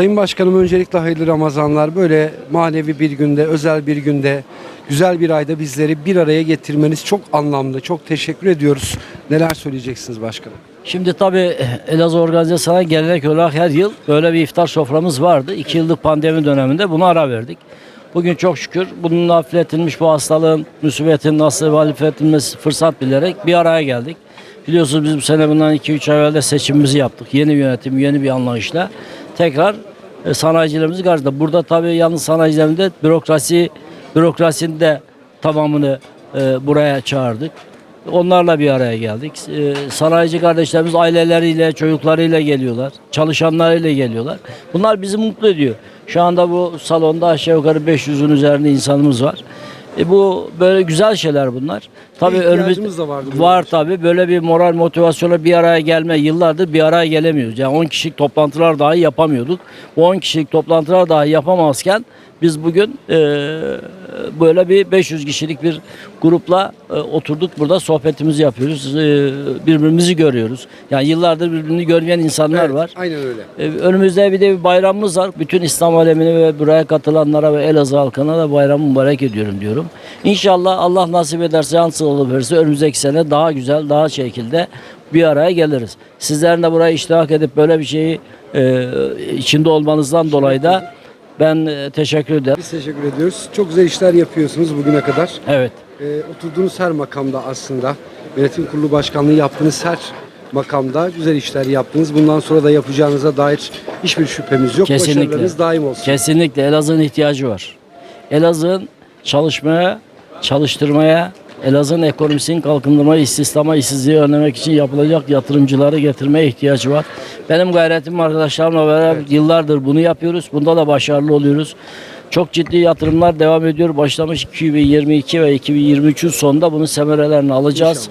Sayın Başkanım öncelikle hayırlı Ramazanlar. Böyle manevi bir günde, özel bir günde, güzel bir ayda bizleri bir araya getirmeniz çok anlamlı. Çok teşekkür ediyoruz. Neler söyleyeceksiniz başkanım? Şimdi tabii Elazığ Organizasyonu gelenek olarak her yıl böyle bir iftar soframız vardı. İki yıllık pandemi döneminde buna ara verdik. Bugün çok şükür bunun hafifletilmiş bu hastalığın musibetin nasıl hafifletilmesi fırsat bilerek bir araya geldik. Biliyorsunuz biz bu sene bundan 2-3 ay evvel seçimimizi yaptık. Yeni bir yönetim, yeni bir anlayışla. Tekrar e, sanayicilerimizi karşıladık. Burada tabii yalnız sanayicilerinde bürokrasi, bürokrasinin de tamamını e, buraya çağırdık. Onlarla bir araya geldik. Ee, sanayici kardeşlerimiz aileleriyle, çocuklarıyla geliyorlar. Çalışanlarıyla geliyorlar. Bunlar bizi mutlu ediyor. Şu anda bu salonda aşağı yukarı 500'ün üzerinde insanımız var. E bu böyle güzel şeyler bunlar. Tabii önümüz da vardı var tabii. Böyle bir moral motivasyona bir araya gelme yıllardır bir araya gelemiyoruz. Yani 10 kişilik toplantılar dahi yapamıyorduk. Bu 10 kişilik toplantılar dahi yapamazken biz bugün e, böyle bir 500 kişilik bir grupla e, oturduk burada sohbetimizi yapıyoruz. E, birbirimizi görüyoruz. Yani yıllardır birbirini görmeyen insanlar Evet, var. Aynen öyle. E, Önümüzde bir de bir bayramımız var. Bütün İslam alemine ve buraya katılanlara ve Elazığ halkına da bayramı mübarek ediyorum diyorum. İnşallah Allah nasip ederse yansın verirse önümüzdeki sene daha güzel, daha şekilde bir araya geliriz. Sizlerin de buraya iştirak edip böyle bir şeyi e, içinde olmanızdan dolayı da ben e, teşekkür ederim. Biz teşekkür ediyoruz. Çok güzel işler yapıyorsunuz bugüne kadar. Evet. Ee, oturduğunuz her makamda aslında yönetim kurulu başkanlığı yaptığınız her makamda güzel işler yaptınız. Bundan sonra da yapacağınıza dair hiçbir şüphemiz yok. Kesinlikle. Başarılarınız daim olsun. Kesinlikle Elazığ'ın ihtiyacı var. Elazığ'ın çalışmaya, çalıştırmaya, Elazığ'ın ekonomisini kalkındırmaya, istihdama, işsizliği önlemek için yapılacak yatırımcıları getirmeye ihtiyacı var. Benim gayretim arkadaşlarımla beraber yıllardır bunu yapıyoruz. Bunda da başarılı oluyoruz. Çok ciddi yatırımlar devam ediyor. Başlamış 2022 ve 2023'ün sonunda bunun semerelerini alacağız.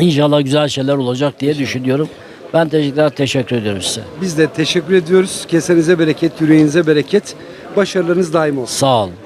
İnşallah, güzel şeyler olacak diye düşünüyorum. Ben tekrar teşekkür ediyorum size. Biz de teşekkür ediyoruz. Kesenize bereket, yüreğinize bereket. Başarılarınız daim olsun. Sağ olun.